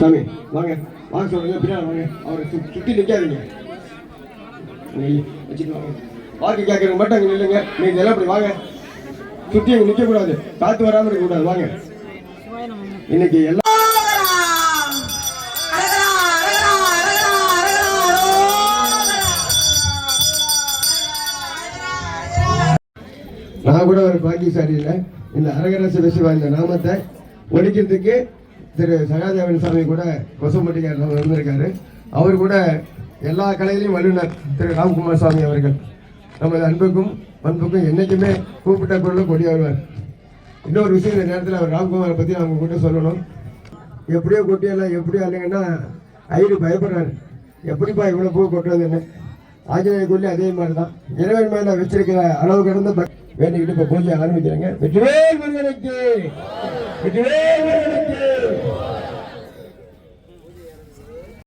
சாமி வாங்க. வாங்க சொல்லுங்க பின்னாடி வாங்க. அவரை சுற்றி நிற்காதீங்க வச்சுக்கோங்க வாக்கு கேட்கறவங்க மட்டும் அங்கே இல்லைங்க. நீங்கள் எல்லாம் அப்படி வாங்க. சுற்றி அங்கே நிற்கக்கூடாது காற்று வராமல் இருக்கக்கூடாது. வாங்க. இன்னைக்கு எல்லாம் நான் கூட ஒரு பாக்கியசாலி இல்லை. இந்த அரகரச விசுவா இந்த நாமத்தை ஒழிக்கிறதுக்கு திரு சகாதேவன் சாமி கூட கொசம்பட்டிக்காரில் வந்திருக்காரு. அவர் கூட எல்லா கலையிலையும் வல்லுநர் திரு ராம்குமார் சாமி அவர்கள். நமது அன்புக்கும் பண்புக்கும் என்றைக்குமே கூப்பிட்ட குரலும் கொடி வருவார் இன்னொரு விஷயம் இந்த நேரத்தில் அவர் ராம்குமாரை பற்றி அவங்க கூட சொல்லணும். எப்படியோ கொட்டியெல்லாம் எப்படியோ இல்லைங்கன்னா ஐயரு பயப்படுறாரு. எப்படிப்பா இவ்வளோ பூ கொட்டுறதுன்னு? ஆஞ்சநேயர் கோயிலும் அதே மாதிரி தான் இறைவன் மேல வச்சிருக்கிற அளவு கடந்த வேண்டிக்கிட்டு இப்போ பூஜை ஆரம்பிக்கிறேங்க. வெற்றிவேல் முருகனுக்கு! வெற்றிவேல் முருகனுக்கு